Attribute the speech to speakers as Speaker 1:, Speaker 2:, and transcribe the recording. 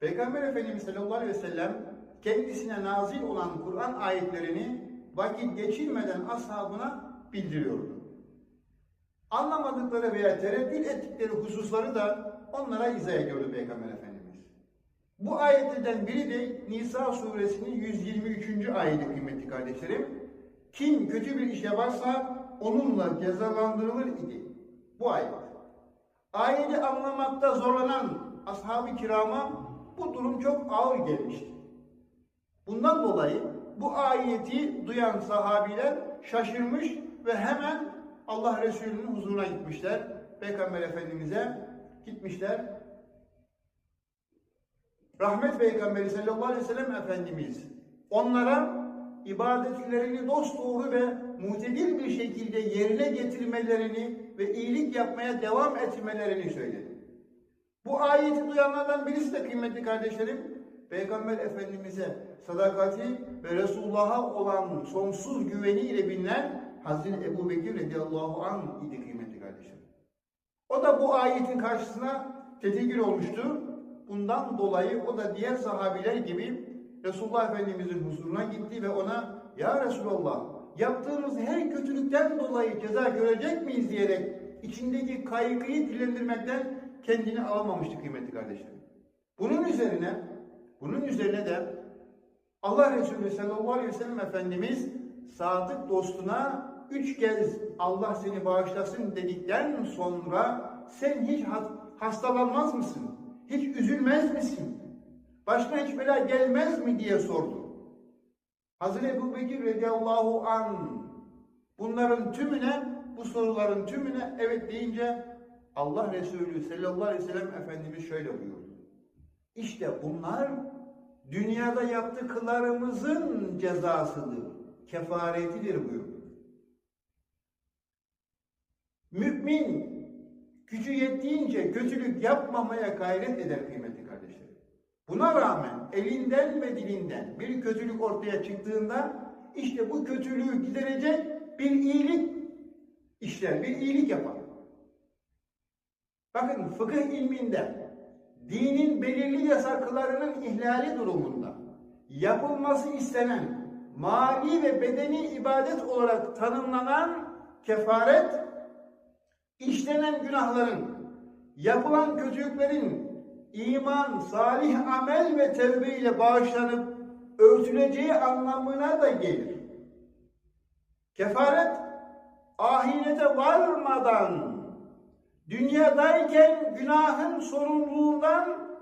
Speaker 1: Peygamber Efendimiz sallallahu aleyhi ve sellem kendisine nazil olan Kur'an ayetlerini vakit geçirmeden ashabına bildiriyordu. Anlamadıkları veya tereddüt ettikleri hususları da onlara izah ediyordu Peygamber Efendimiz. Bu ayetlerden biri de Nisa suresinin 123. ayeti kıymetli kardeşlerim. Kim kötü bir iş yaparsa onunla cezalandırılır idi. Bu ayet. Ayeti anlamakta zorlanan ashab-ı kirama bu durum çok ağır gelmişti. Bundan dolayı bu ayeti duyan sahabiler şaşırmış ve hemen Allah Resulü'nün huzuruna gitmişler. Peygamber Efendimiz'e gitmişler. Rahmet Peygamberi sallallahu aleyhi ve sellem Efendimiz onlara ibadetlerini dosdoğru ve mutedil bir şekilde yerine getirmelerini ve iyilik yapmaya devam etmelerini söyledi. Bu ayeti duyanlardan birisi de kıymetli kardeşlerim, Peygamber Efendimiz'e sadakati ve Resulullah'a olan sonsuz güveniyle bilinen Hazreti Ebu Bekir radıyallahu anh idi kıymetli kardeşlerim. O da bu ayetin karşısına tedirgin olmuştu. Bundan dolayı o da diğer sahabiler gibi Resulullah Efendimiz'in huzuruna gitti ve ona Ya Resulallah yaptığımız her kötülükten dolayı ceza görecek miyiz diyerek içindeki kaygıyı dilendirmekten kendini alamamıştı kıymetli kardeşlerim. Bunun üzerine bunun üzerine de Allah Resulü sallallahu aleyhi ve sellem Efendimiz sadık dostuna üç kez Allah seni bağışlasın dedikten sonra sen hiç hastalanmaz mısın? Hiç üzülmez misin? Başına hiç bela gelmez mi diye sordu. Hazreti Ebu Bekir radıyallahu an bunların tümüne, bu soruların tümüne evet deyince Allah Resulü sallallahu aleyhi ve sellem Efendimiz şöyle buyurdu. İşte bunlar dünyada yaptıklarımızın cezasıdır, kefaretidir buyurdu. Mümin gücü yettiğince kötülük yapmamaya gayret eder kıymetli kardeşlerim. Buna rağmen elinden ve dilinden bir kötülük ortaya çıktığında işte bu kötülüğü giderecek bir iyilik işler, bir iyilik yapar. Bakın fıkıh ilminde dinin belirli yasaklarının ihlali durumunda yapılması istenen mali ve bedeni ibadet olarak tanımlanan kefaret işlenen günahların, yapılan kötülüklerin iman, salih amel ve tevbe ile bağışlanıp örtüleceği anlamına da gelir. Kefaret ahirete varmadan dünyadayken günahın sorumluluğundan